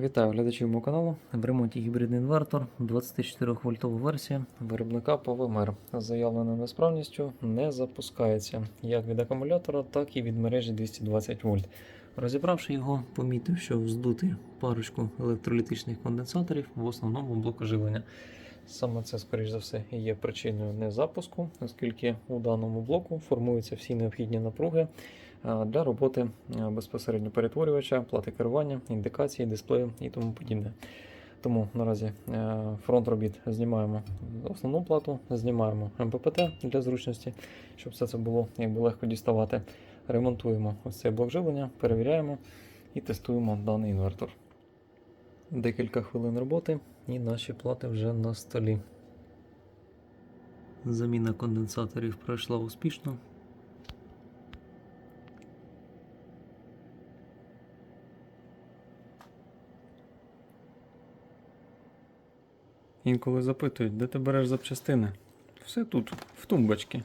Вітаю глядачів мого каналу. В ремонті гібридний інвертор, 24 вольтова версія виробника PowerMer. з заявленою несправністю не запускається як від акумулятора, так і від мережі 220 вольт. Розібравши його, помітив, що вздути парочку електролітичних конденсаторів в основному блоку живлення. Саме це, скоріш за все, і є причиною незапуску, оскільки у даному блоку формуються всі необхідні напруги для роботи безпосередньо перетворювача, плати керування, індикації, дисплею і тому подібне. Тому наразі е, фронт робіт знімаємо основну плату, знімаємо МППТ для зручності, щоб все це було якби легко діставати. Ремонтуємо ось цей блок живлення, перевіряємо і тестуємо даний інвертор. Декілька хвилин роботи і наші плати вже на столі. Заміна конденсаторів пройшла успішно. Інколи запитують, де ти береш запчастини? Все тут, в тумбочці.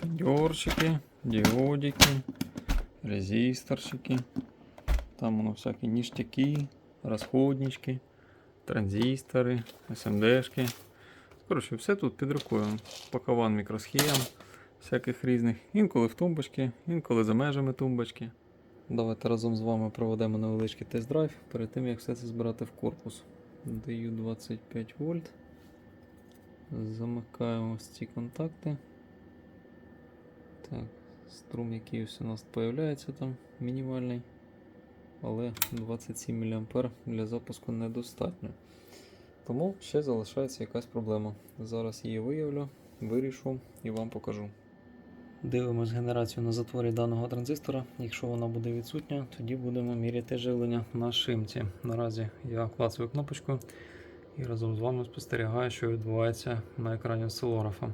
Кондьорчики, діодики, резисторчики. Там воно всякі ніштяки, розходнички, транзистори, СМДшки. Коротше, все тут під рукою. Пакован мікросхем, всяких різних. Інколи в тумбочці, інколи за межами тумбочки. Давайте разом з вами проведемо невеличкий тест-драйв перед тим, як все це збирати в корпус. Даю 25 вольт. Замикаємо ось ці контакти. Так, струм якийсь у нас з'являється там мінімальний. Але 27 мА для запуску недостатньо. Тому ще залишається якась проблема. Зараз її виявлю, вирішу і вам покажу. Дивимось генерацію на затворі даного транзистора. Якщо вона буде відсутня, тоді будемо міряти живлення на шимці. Наразі я клацаю кнопочку і разом з вами спостерігаю, що відбувається на екрані осцилографа.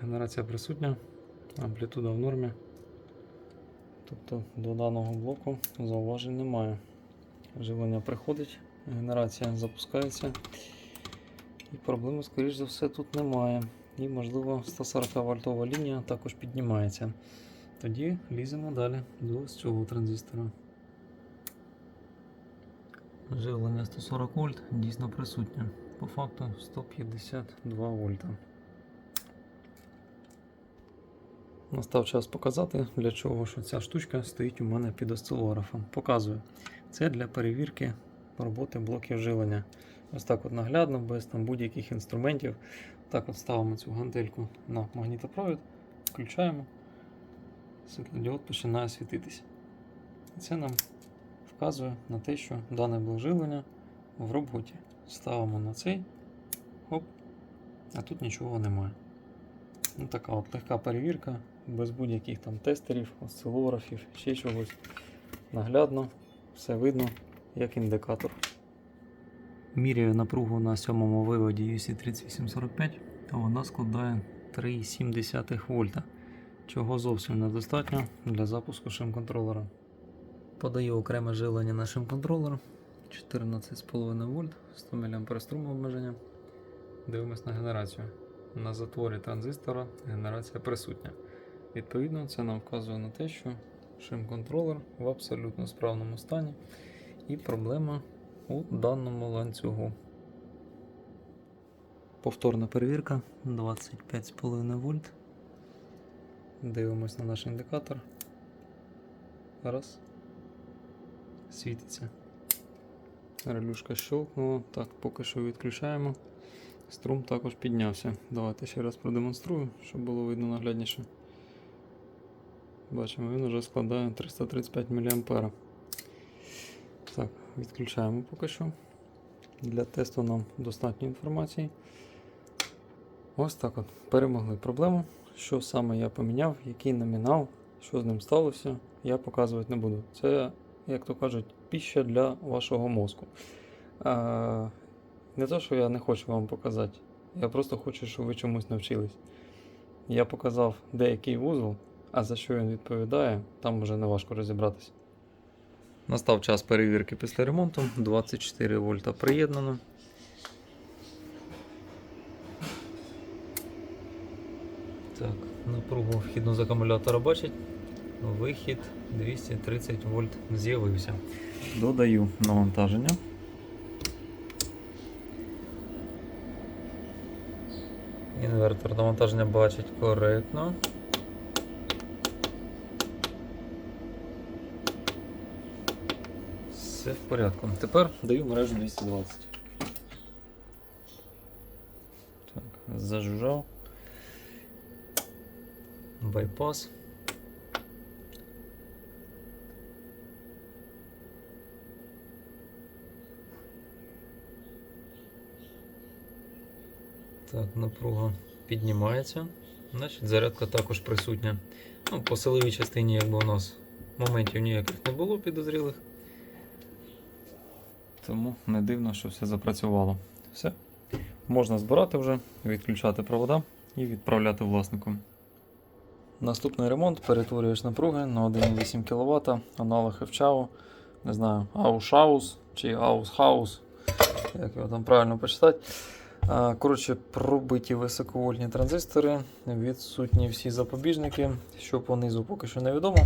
Генерація присутня, амплітуда в нормі. Тобто до даного блоку зауважень немає. Живлення приходить, генерація запускається. І проблеми, скоріш за все, тут немає. І, можливо, 140 вольтова лінія також піднімається. Тоді ліземо далі до цього транзистора. Живлення 140 вольт дійсно присутнє. По факту 152 вольта. Настав час показати, для чого що ця штучка стоїть у мене під осцилографом. Показую. Це для перевірки роботи блоків живлення. Ось так от наглядно, без там будь-яких інструментів. Так от ставимо цю гантельку на магнітопровід, включаємо, світлодіод починає світитися. І це нам вказує на те, що дане бложилення в роботі. Ставимо на цей, хоп, а тут нічого немає. Ну, така от легка перевірка, без будь-яких там тестерів, осцилографів, ще чогось. Наглядно, все видно, як індикатор. Міряю напругу на сьомому виводі UC3845, а вона складає 3,7 вольта, чого зовсім недостатньо для запуску шим-контролера. Подаю окреме живлення на шим-контролер 14,5 вольт, 100 мА струму обмеження. Дивимось на генерацію. На затворі транзистора генерація присутня. Відповідно, це нам вказує на те, що шим-контролер в абсолютно справному стані і проблема у даному ланцюгу. Повторна перевірка 25,5 вольт. Дивимось на наш індикатор. Раз. Світиться. Релюшка щелкнула. Так, поки що відключаємо. Струм також піднявся. Давайте ще раз продемонструю, щоб було видно наглядніше. Бачимо, він вже складає 335 мА. Відключаємо поки що. Для тесту нам достатньо інформації. Ось так от. Перемогли проблему. Що саме я поміняв, який номінал, що з ним сталося, я показувати не буду. Це, як то кажуть, піща для вашого мозку. А, не те, що я не хочу вам показати. Я просто хочу, щоб ви чомусь навчились. Я показав деякий вузол, а за що він відповідає, там вже не важко розібратися. Настав час перевірки після ремонту. 24 вольта приєднано. Так, напругу вхідну з акумулятора бачить. Вихід 230 вольт з'явився. Додаю навантаження. Інвертор навантаження бачить коректно. Все в порядку. Тепер даю мережу 220. Так, зажужжав. Байпас. Так, напруга піднімається. Значить, зарядка також присутня. Ну, по силовій частині, якби у нас моментів ніяких не було підозрілих. Тому не дивно, що все запрацювало. Все. Можна збирати вже, відключати провода і відправляти власнику. Наступний ремонт перетворюєш напруги на 1,8 кВт, аналог FCHAO, не знаю, Aushaus чи Aushaus, як його там правильно почитати. Коротше, пробиті високовольтні транзистори, відсутні всі запобіжники. Що понизу поки що невідомо.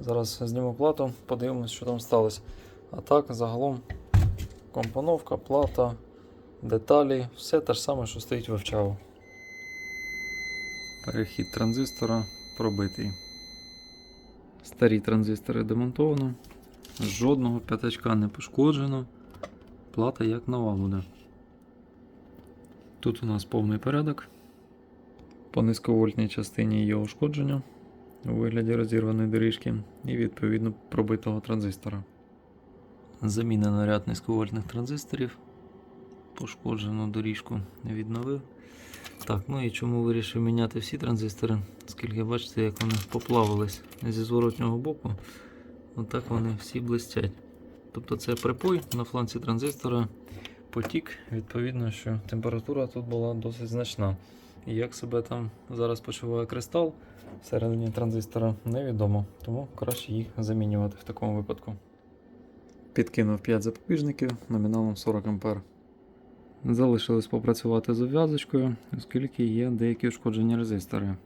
Зараз зніму плату, подивимось, що там сталося. А так, загалом, компоновка, плата, деталі, все те ж саме, що стоїть в Овчаву. Перехід транзистора пробитий. Старі транзистори демонтовано. Жодного п'ятачка не пошкоджено. Плата як нова буде. Тут у нас повний порядок. По низьковольтній частині є ушкодження у вигляді розірваної доріжки і відповідно пробитого транзистора. Заміна на ряд низьковольтних транзисторів. Пошкоджену доріжку відновив. Так, ну і чому вирішив міняти всі транзистори? Оскільки бачите, як вони поплавились зі зворотнього боку. Отак вони всі блистять. Тобто це припой на фланці транзистора потік, відповідно, що температура тут була досить значна. І як себе там зараз почуває кристал всередині транзистора, невідомо, тому краще їх замінювати в такому випадку. Підкинув 5 запобіжників номіналом 40 А. Залишилось попрацювати з обв'язочкою, оскільки є деякі ушкоджені резистори.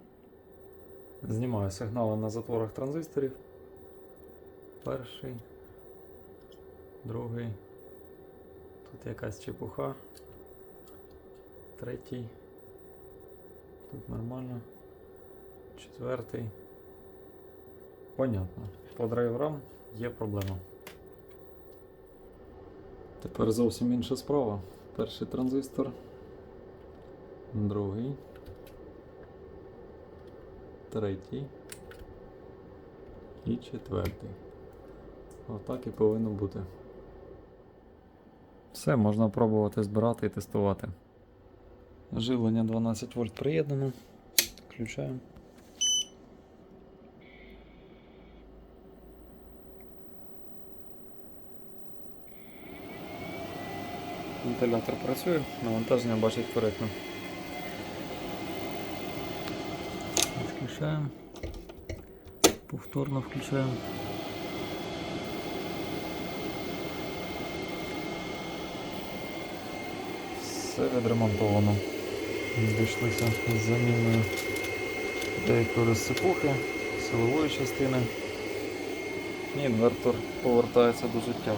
Знімаю сигнали на затворах транзисторів. Перший, другий. Тут якась чепуха. Третій. Тут нормально. Четвертий. Понятно. По драйверам є проблема. Тепер зовсім інша справа. Перший транзистор. Другий. Третій. І четвертий. Отак і повинно бути. Все, можна пробувати збирати і тестувати. Живлення 12 вольт приєднано. Включаємо. Вентилятор працює, навантаження бачить коректно. Включаємо. Повторно включаємо. Все відремонтовано. Дійшлися з заміною деякої розсипухи, силової частини. І інвертор повертається до життя.